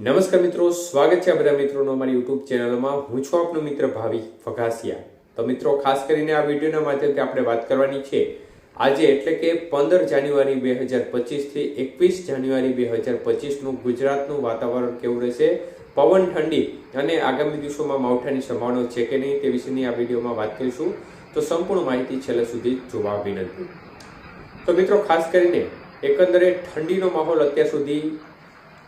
નમસ્કાર મિત્રો, સ્વાગત છે બધા મિત્રોનો અમારી યુટ્યુબ ચેનલમાં. હું છું આપનો મિત્ર ભાવિક ફઘાસિયા. તો મિત્રો, ખાસ કરીને આ વિડીયોના માધ્યમથી આપણે વાત કરવાની છે. આજે એટલે કે પંદર જાન્યુઆરી બે હજાર પચીસથી એકવીસ જાન્યુઆરી બે હજાર પચીસનું ગુજરાતનું વાતાવરણ કેવું રહેશે? પવન ઠંડી અને આગામી દિવસોમાં માવઠાની સંભાવના છે કે નહીં તે વિશેની આ વિડીયોમાં વાત કરીશું. તો સંપૂર્ણ માહિતી છેલ્લે સુધી જોવા વિનંતી. તો મિત્રો, ખાસ કરીને એકંદરે ઠંડીનો માહોલ અત્યાર સુધી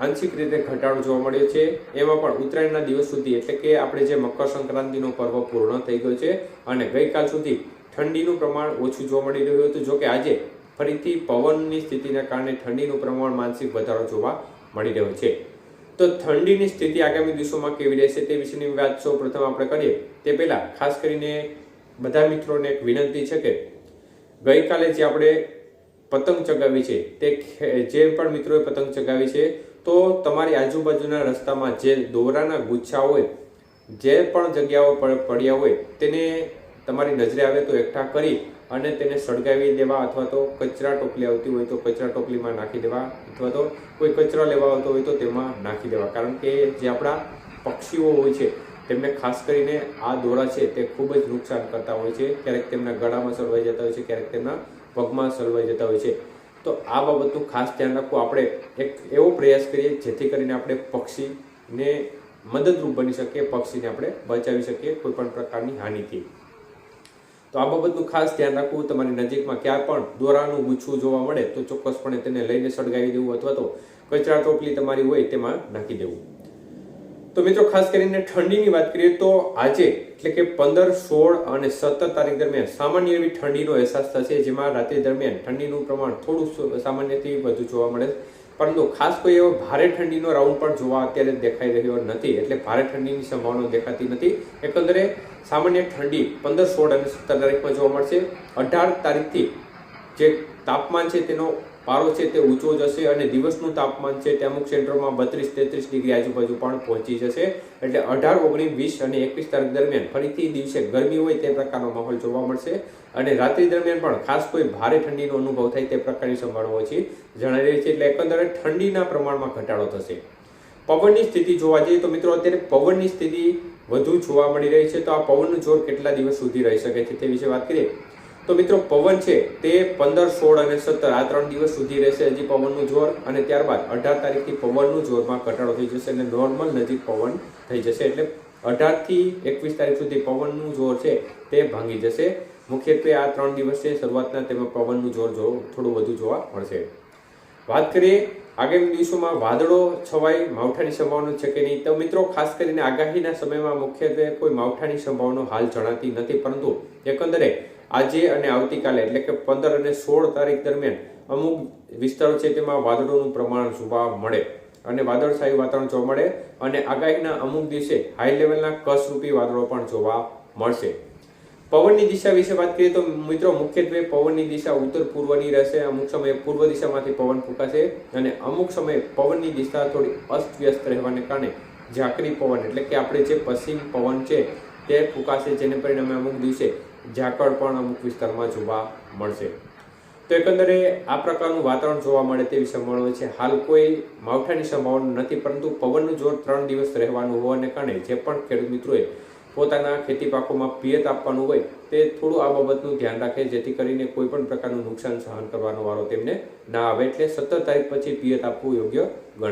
આંશિક રીતે ઘટાડો જોવા મળ્યો છે. એમાં પણ ઉત્તરાયણના દિવસ સુધી એટલે કે આપણે જે મકર સંક્રાંતિનો પર્વ પૂર્ણ થઈ ગયો છે અને ગઈકાલ સુધી ઠંડીનું પ્રમાણ ઓછું જોવા મળી રહ્યું હતું. જોકે આજે ફરીથી પવનની સ્થિતિના કારણે ઠંડીનું પ્રમાણ માનસિક વધારો જોવા મળી રહ્યો છે. તો ઠંડીની સ્થિતિ આગામી દિવસોમાં કેવી રહેશે તે વિશેની વાત સૌ પ્રથમ આપણે કરીએ. તે પહેલાં ખાસ કરીને બધા મિત્રોને એક વિનંતી છે કે ગઈકાલે જે આપણે પતંગ ચગાવી છે તે જે પણ મિત્રોએ પતંગ ચગાવી છે તો તમારી આજુબાજુના રસ્તામાં જે દોરાના ગુચ્છા હોય, જે પણ જગ્યાઓ પડ્યા હોય, તેને તમારી નજરે આવે તો એકઠા કરી અને તેને સળગાવી દેવા અથવા તો કચરા ટોપલી આવતી હોય તો કચરા ટોપલીમાં નાખી દેવા અથવા તો કોઈ કચરો લેવા આવતો હોય તો તેમાં નાખી દેવા. કારણ કે જે આપણા પક્ષીઓ હોય છે, તેમને ખાસ કરીને આ દોરા છે તે ખૂબ જ નુકસાન કરતા હોય છે. ક્યારેક તેમના ગળામાં સળવાઈ જતા હોય છે, ક્યારેક તેમના પગમાં સળવાઈ જતા હોય છે. તો આ બાબતનું ખાસ ધ્યાન રાખવું આપણે એક એવો પ્રયાસ કરીએ જેથી કરીને આપણે પક્ષીને મદદરૂપ બની શકીએ, પક્ષીને આપણે બચાવી શકીએ કોઈપણ પ્રકારની હાનિથી. તો આ બાબતનું ખાસ ધ્યાન રાખવું, તમારી નજીકમાં ક્યાં પણ દોરાનું ગુચ્છું જોવા મળે તો ચોક્કસપણે તેને લઈને સળગાવી દેવું અથવા તો કચરા ટોપલી તમારી હોય તેમાં નાખી દેવું. તો મિત્રો, ખાસ કરીને ઠંડીની વાત કરીએ તો આજે, એટલે કે પંદર, સોળ અને સત્તર તારીખ દરમિયાન સામાન્ય એવી ઠંડીનો અહેસાસ થશે, જેમાં રાત્રિ દરમિયાન ઠંડીનું પ્રમાણ થોડું સામાન્યથી વધુ જોવા મળે પરંતુ ખાસ કોઈ એવો ભારે ઠંડીનો રાઉન્ડ પણ જોવા અત્યારે દેખાઈ રહ્યો નથી, એટલે ભારે ઠંડીની સંભાવના દેખાતી નથી. એકંદરે સામાન્ય ઠંડી પંદર, સોળ અને સત્તર તારીખમાં જોવા મળશે. અઢાર તારીખથી જે તાપમાન છે તેનો પારો છે તે ઊંચો જશે અને દિવસનું તાપમાન છે તે અમુક ક્ષેત્રોમાં બત્રીસ તેત્રીસ ડિગ્રી આજુબાજુ પણ પહોંચી જશે. એટલે અઢાર, ઓગણીસ, વીસ અને એકવીસ તારીખ દરમિયાન ફરીથી દિવસે ગરમી હોય તે પ્રકારનો માહોલ જોવા મળશે. અને રાત્રિ દરમિયાન પણ ખાસ કોઈ ભારે ઠંડીનો અનુભવ થાય તે પ્રકારની સંભાવના ઓછી જણાઈ રહી છે એટલે એકંદરે ઠંડીના પ્રમાણમાં ઘટાડો થશે. પવનની સ્થિતિ જોવા જઈએ તો મિત્રો અત્યારે પવનની સ્થિતિ વધુ જોવા મળી રહી છે. તો આ પવનનું જોર કેટલા દિવસ સુધી રહી શકે છે તે વિશે વાત કરીએ. તો મિત્રો, પવન છે તે પંદર, સોળ અને સત્તર આ ત્રણ દિવસ સુધી રહેશે હજી પવનનું જોર અને ત્યારબાદ અઢાર તારીખથી પવનનું જોરમાં ઘટાડો થઈ જશે અને નોર્મલ નજીક પવન થઈ જશે. એટલે અઢારથી એકવીસ તારીખ સુધી પવનનું જોર છે તે ભાંગી જશે. મુખ્યત્વે આ ત્રણ દિવસ છે, શરૂઆતના તેમાં પવનનું જોર જો થોડું વધુ જોવા મળશે. વાત કરીએ આગામી દિવસોમાં વાદળો છવાય માવઠાની સંભાવના છે કે નહીં? તો મિત્રો, ખાસ કરીને આગાહીના સમયમાં મુખ્યત્વે કોઈ માવઠાની સંભાવના હાલ જણાતી નથી, પરંતુ એકંદરે આજે અને આવતીકાલે, એટલે કે પંદર અને સોળ તારીખ દરમિયાન અમુક વિસ્તારો છે તેમાં વાદળોનું પ્રમાણ જોવા મળે અને વાદળછાયું વાતાવરણ જોવા મળે અને આગાહીના અમુક દિવસે હાઈ લેવલના કસરૂપી વાદળો પણ જોવા મળશે. પવનની દિશા વિશે વાત કરીએ તો મિત્રો, મુખ્યત્વે પવનની દિશા ઉત્તર પૂર્વની રહેશે, અમુક સમયે પૂર્વ દિશામાંથી પવન ફૂંકાશે અને અમુક સમયે પવનની દિશા થોડી અસ્તવ્યસ્ત રહેવાને કારણે ઝાકરી પવન, એટલે કે આપણે જે પશ્ચિમ પવન છે તે ફૂંકાશે, જેને પરિણામે અમુક દિવસે ઝાકળ પણ અમુક વિસ્તારમાં જોવા મળશે. તો એકંદરે આ પ્રકારનું વાતાવરણ જોવા મળે તેવી સંભાવના છે. હાલ કોઈ માવઠાની સંભાવના નથી, પરંતુ પવનનું જોર ત્રણ દિવસ રહેવાનું હોવાને કારણે જે પણ ખેડૂત મિત્રોએ પોતાના ખેતી પાકોમાં પિયત આપવાનું હોય તે થોડું આ બાબતનું ધ્યાન રાખે, જેથી કરીને કોઈ પણ પ્રકારનું નુકસાન સહન કરવાનો વારો તેમને ના આવે. એટલે સત્તર તારીખ પછી પિયત આપવું યોગ્ય ગણાય.